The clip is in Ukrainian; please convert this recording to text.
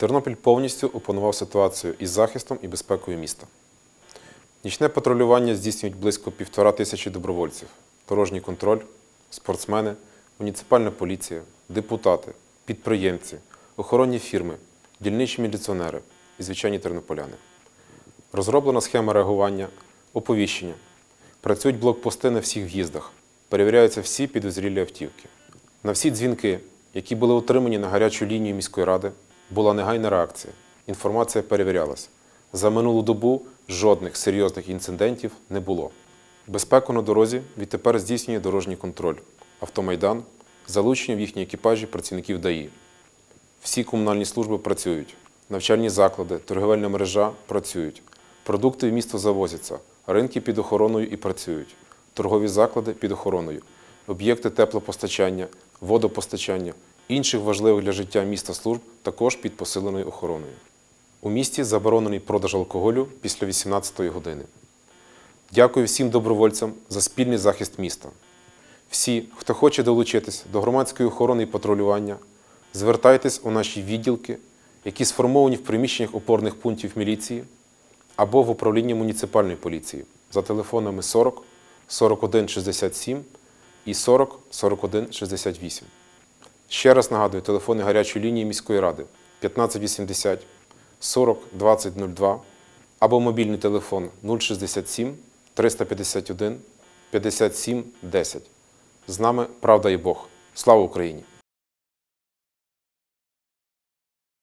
Тернопіль повністю опанував ситуацію із захистом і безпекою міста. Нічне патрулювання здійснюють близько півтора тисячі добровольців, дорожній контроль, спортсмени, муніципальна поліція, депутати, підприємці, охоронні фірми, дільничі міліціонери і звичайні тернополяни. Розроблена схема реагування, оповіщення. Працюють блокпости на всіх в'їздах, перевіряються всі підозрілі автівки. На всі дзвінки, які були отримані на гарячу лінію міської ради, була негайна реакція. Інформація перевірялась. За минулу добу жодних серйозних інцидентів не було. Безпеку на дорозі відтепер здійснює дорожній контроль, автомайдан, залучення в їхні екіпажі працівників ДАІ. Всі комунальні служби працюють, навчальні заклади, торговельна мережа працюють. Продукти в місто завозяться, ринки під охороною і працюють, торгові заклади під охороною, об'єкти теплопостачання, водопостачання, інших важливих для життя міста служб також під посиленою охороною. У місті заборонений продаж алкоголю після 18-ї години. Дякую всім добровольцям за спільний захист міста. Всі, хто хоче долучитись до громадської охорони і патрулювання, звертайтесь у наші відділки, які сформовані в приміщеннях опорних пунктів міліції або в управлінні муніципальної поліції за телефонами 40 41 67 і 40 41 68. Ще раз нагадую, телефони гарячої лінії міської ради 1580 40 20 02 або мобільний телефон 067 351 57 10. З нами правда і Бог. Слава Україні!